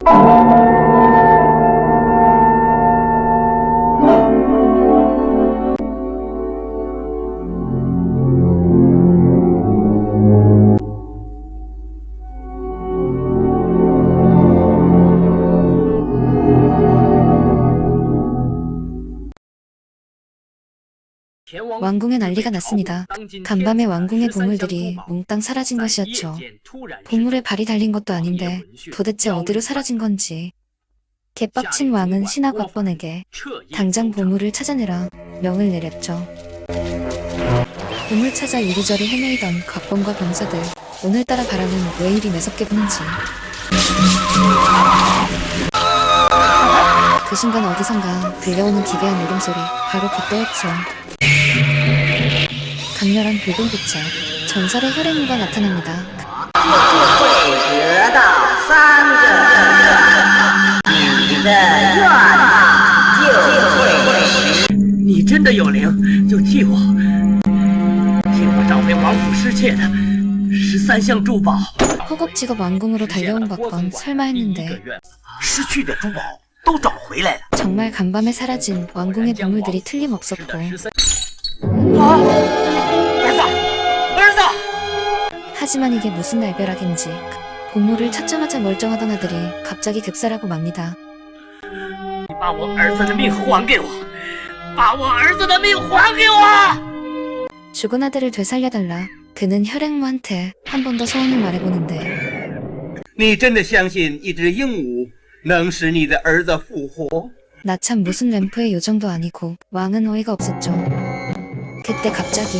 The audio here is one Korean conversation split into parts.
Thank you. 왕궁에 난리가 났습니다. 간밤에 왕궁의 보물들이 몽땅 사라진 것이었죠. 보물에 발이 달린 것도 아닌데 도대체 어디로 사라진 건지. 개빡친 왕은 신하 곽번에게 당장 보물을 찾아내라 명을 내렸죠. 보물 찾아 이리저리 헤매이던 곽번과 병사들 오늘따라 바람은 왜 이리 매섭게 부는지. 그 순간 어디선가 들려오는 기괴한 울음소리 바로 그때였죠. 강렬한 붉은빛에 전설의 혈행무가 나타납니다. 허겁지겁 왕궁으로 달려온 것건 설마 했는데 정말 간밤에 사라진 왕궁의 보물들이 틀림없었고 아! 하지만 이게 무슨 날벼락인지 보물을 찾자마자 멀쩡하던 아들이 갑자기 급살하고 맙니다. 你把我儿子的命还给我，把我儿子的命还给我！ 죽은 아들을 되살려달라 그는 혈행무한테 한 번 더 소원을 말해보는데 你真的相信一只鹦鹉能使你的儿子复活？ 나 참 무슨 램프의 요정도 아니고 왕은 어이가 없었죠. 그때 갑자기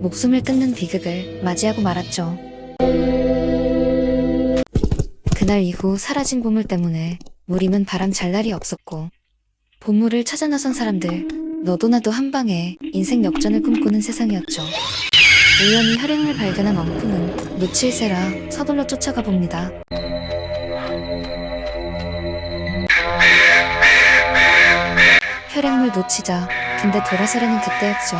목숨을 끊는 비극을 맞이하고 말았죠. 그날 이후 사라진 보물 때문에 무림은 바람 잘 날이 없었고 보물을 찾아 나선 사람들 너도 나도 한 방에 인생 역전을 꿈꾸는 세상이었죠. 우연히 혈행을 발견한 왕푸는 놓칠세라 서둘러 쫓아가 봅니다. 혈액물 놓치자 근데 돌아서려는 그때였죠.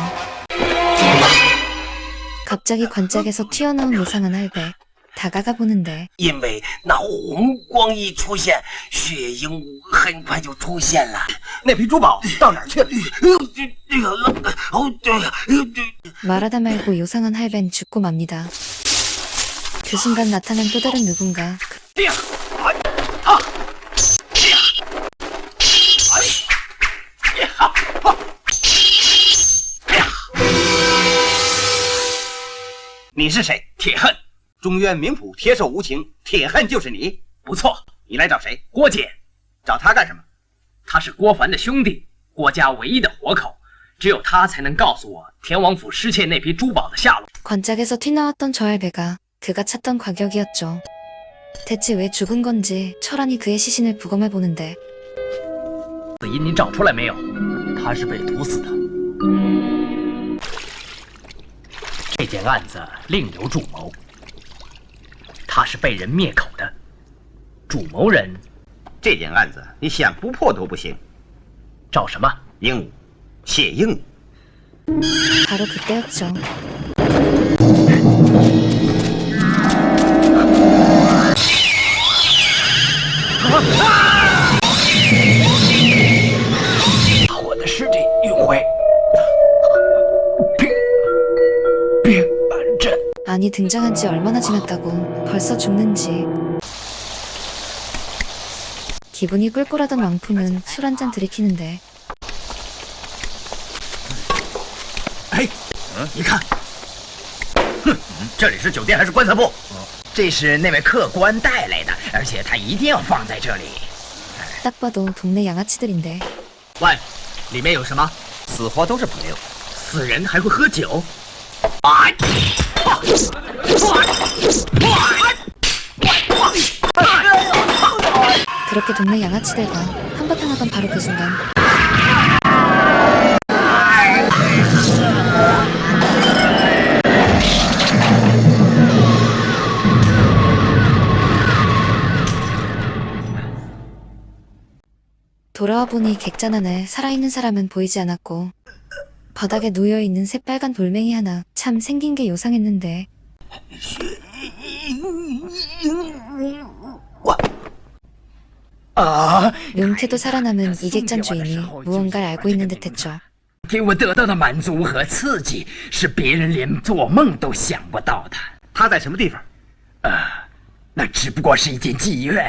갑자기 관짝에서 튀어나온 이상한 할배 다가가 보는데 因为那红光一出现，血鹦鹉很快就出现了。那批珠宝到哪儿去了？这这个哦对，这 말하다 말고 요상한 할배는 죽고 맙니다. 그 순간 나타난 또 다른 누군가 这样， 你是谁？铁恨，中原名捕铁手无情，铁恨就是你。不错，你来找谁？郭姐，找他干什么？他是郭凡的兄弟，郭家唯一的活口，只有他才能告诉我田王府失窃那批珠宝的下落。 관짝에서 튀나왔던 저 할배가 그가 찾던 과격이었죠. 대체 왜 죽은 건지 철안이 그의 시신을 부검해 보는데 死因你找出来没有？他是被毒死的。 这件案子另有主谋，他是被人灭口的。主谋人这件案子你想不破都不行。找什么？鹦鹉，谢鹦鹉。 镇。 아니 등장한 지 얼마나 지났다고 벌써 죽는지 기분이 꿀꿀하던 왕품은 술 한 잔 들이키는데 哎，你看，哼，这里是酒店还是棺材铺？这是那位客官带来的，而且他一定要放在这里。 딱 봐도 동네 양아치들인데 喂，里面有什么？死活都是朋友。死人还会喝酒？ 그렇게 동네 양아치들과 한바탕 하던 바로 그 순간. 돌아와 보니 객잔 안에 살아있는 사람은 보이지 않았고 바닥에 놓여있는 새빨간 돌멩이 하나 참 생긴 게 요상했는데 啊！ 용태도 살아남은 이 객잔 주인이 무언가를 알고 있는 듯했죠. 给我得到的满足和刺激，是别人连做梦都想不到的。他在什么地方？那只不过是一件妓院。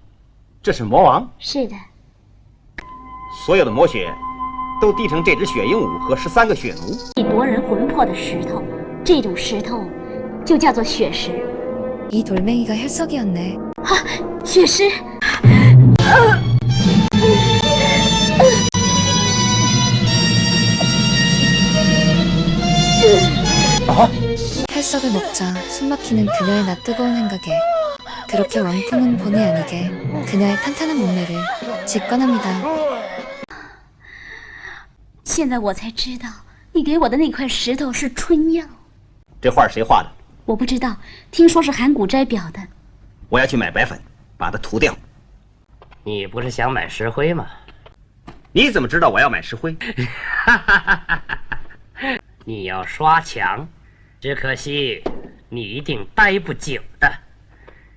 这是魔王，是的，所有的魔血都滴成这只雪鹦鹉和十三个血奴。以夺人魂魄的石头，这种石头就叫做血石。 이 돌멩이가 혈석이었네. 血石， 혈석을 먹자 숨막히는 그녀의 나 뜨거운 생각에 그렇게 왕품은 본의 아니게 그녀의 탄탄한 몸매를 직관합니다. 现在我才知道，你给我的那块石头是春药。这画是谁画的？我不知道，听说是函谷斋裱的。我要去买白粉，把它涂掉。你不是想买石灰吗？你怎么知道我要买石灰？你要刷墙，只可惜你一定待不久的，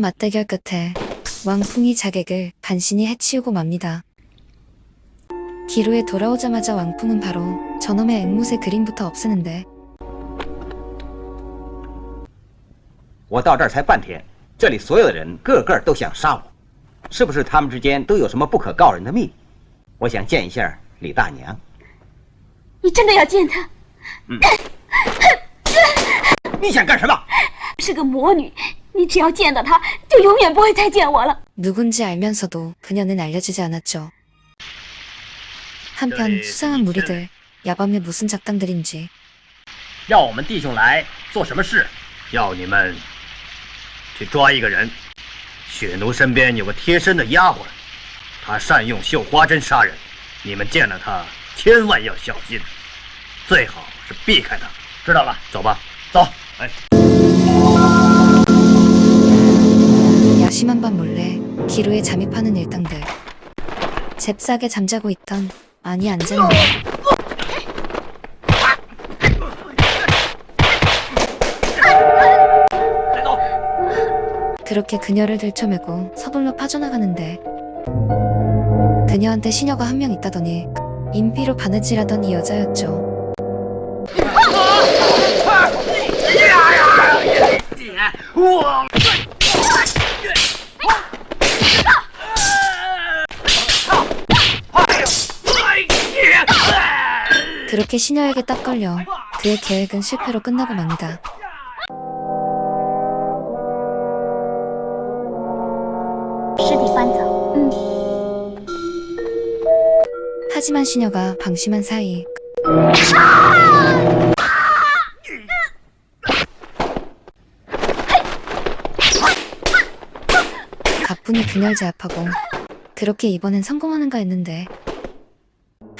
맞대결 끝에 왕풍이 자객을 간신히 해치우고 맙니다. 기로에 돌아오자마자 왕풍은 바로 저놈의 앵무새 그림부터 없애는데 我到这儿才半天，这里所有的人个个都想杀我，是不是他们之间都有什么不可告人的秘密？我想见一下李大娘。你真的要见她？你想干什么？是个魔女， 你只要见到她，就永远不会再见我了。 누군지 알면서도 그녀는 알려지지 않았죠. 한편 수상한 무리들 야밤에 무슨 작당들인지 要我们弟兄来做什么事？要你们去抓一个人。血奴身边有个贴身的丫鬟，她善用绣花针杀人。你们见了她，千万要小心，最好是避开她。知道了，走吧，走。哎。 심한 밤 몰래 기로에 잠입하는 일당들 잽싸게 잠자고 있던 아니 앉았네 그렇게 그녀를 들쳐매고 서둘러 빠져나가는데 그녀한테 시녀가 한 명 있다더니 인피로 바느질하던 이 여자였죠. 我。 어떻게 시녀에게 딱 걸려 그의 계획은 실패로 끝나고 맙니다. 하지만 시녀가 방심한 사이 가뿐히 분열제압하고 그렇게 이번엔 성공하는가 했는데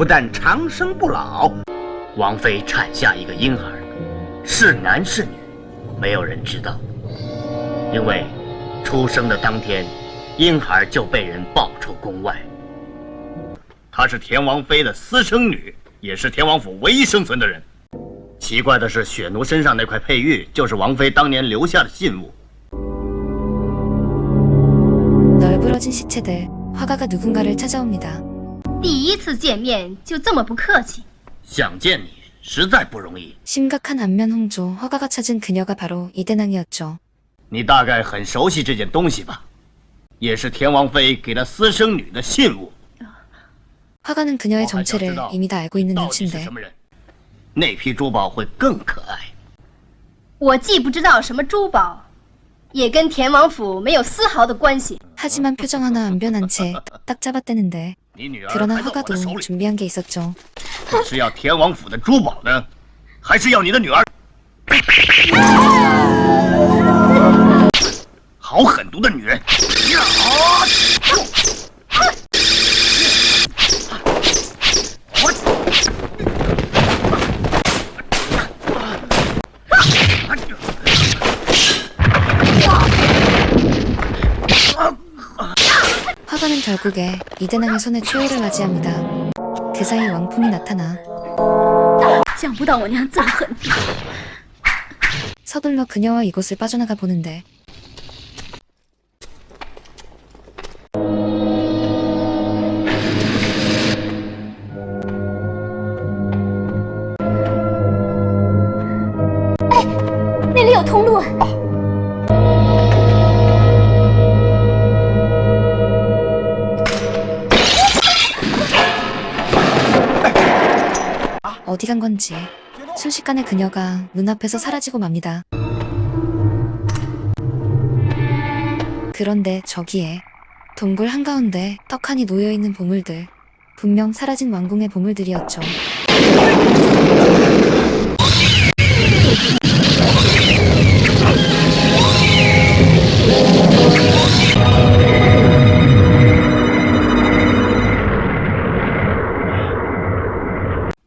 不但长生不老，王妃产下一个婴儿，是男是女，没有人知道，因为出生的当天，婴孩就被人抱出宫外。她是田王妃的私生女，也是田王府唯一生存的人。奇怪的是，雪奴身上那块佩玉就是王妃当年留下的信物。 널브러진 시체들 화가가 누군가를 찾아옵니다. 第一次见面就这么不客气，想见你实在不容易。 심각한 안면 홍조 화가가 찾은 그녀가 바로 이대낭이었죠. 你大概很熟悉这件东西吧？也是田王妃给了私生女的信物。 화가는 그녀의 我还想 정체를 知道 이미 다 알고 있는 到底是 눈치인데 什么人？那批珠宝会更可爱。我既不知道什么珠宝，也跟田王府没有丝毫的关系。 하지만 표정 하나 안 변한 채 딱 잡아떼는데 你女儿 그러나 还在我的 화가도 手里， 준비한 게 있었죠. 你是要田王府的珠宝呢，还是要你的女儿？好狠毒的女人！ 결국에 이대낭의 손에 최후를 맞이합니다. 그 사이 왕풍이 나타나 想不到我娘这么狠毒， 서둘러 그녀와 이곳을 빠져나가 보는데 어디 간 건지 순식간에 그녀가 눈앞에서 사라지고 맙니다. 그런데 저기에 동굴 한가운데 떡하니 놓여있는 보물들 분명 사라진 왕궁의 보물들이었죠.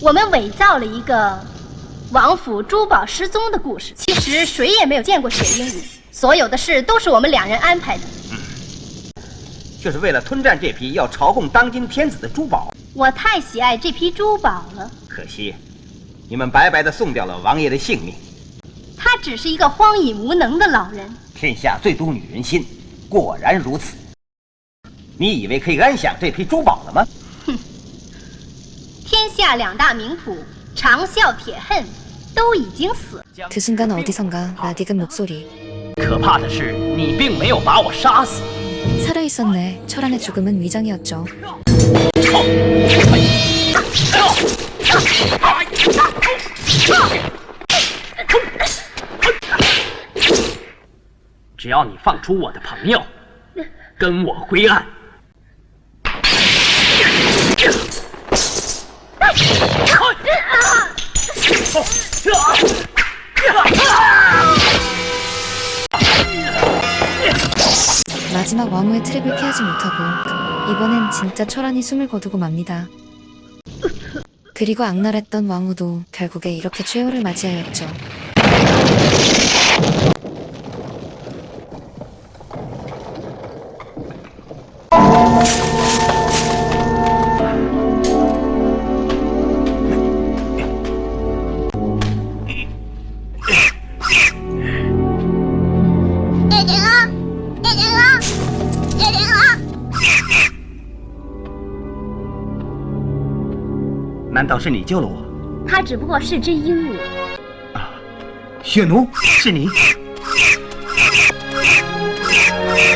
我们伪造了一个王府珠宝失踪的故事。其实谁也没有见过雪鹰舞，所有的事都是我们两人安排的。嗯就是为了吞占这批要朝贡当今天子的珠宝。我太喜爱这批珠宝了，可惜，你们白白的送掉了王爷的性命。他只是一个荒淫无能的老人。天下最毒女人心，果然如此。你以为可以安享这批珠宝了吗？天下两大名捕长啸、铁恨都已经死了。 그 순간 어디선가 낯익은 목소리. 可怕的是，你并没有把我杀死。 살아있었네. 철안의 죽음은 위장이었죠. 只要你放出我的朋友，跟我归案。 啊 마지막 왕후의 트랩을 피하지 못하고 이번엔 진짜 철안이 숨을 거두고 맙니다. 그리고 악랄했던 왕후도 결국에 이렇게 최후를 맞이하였죠. “难道是你救了我？他只不过是只鹦鹉。啊血奴，是你？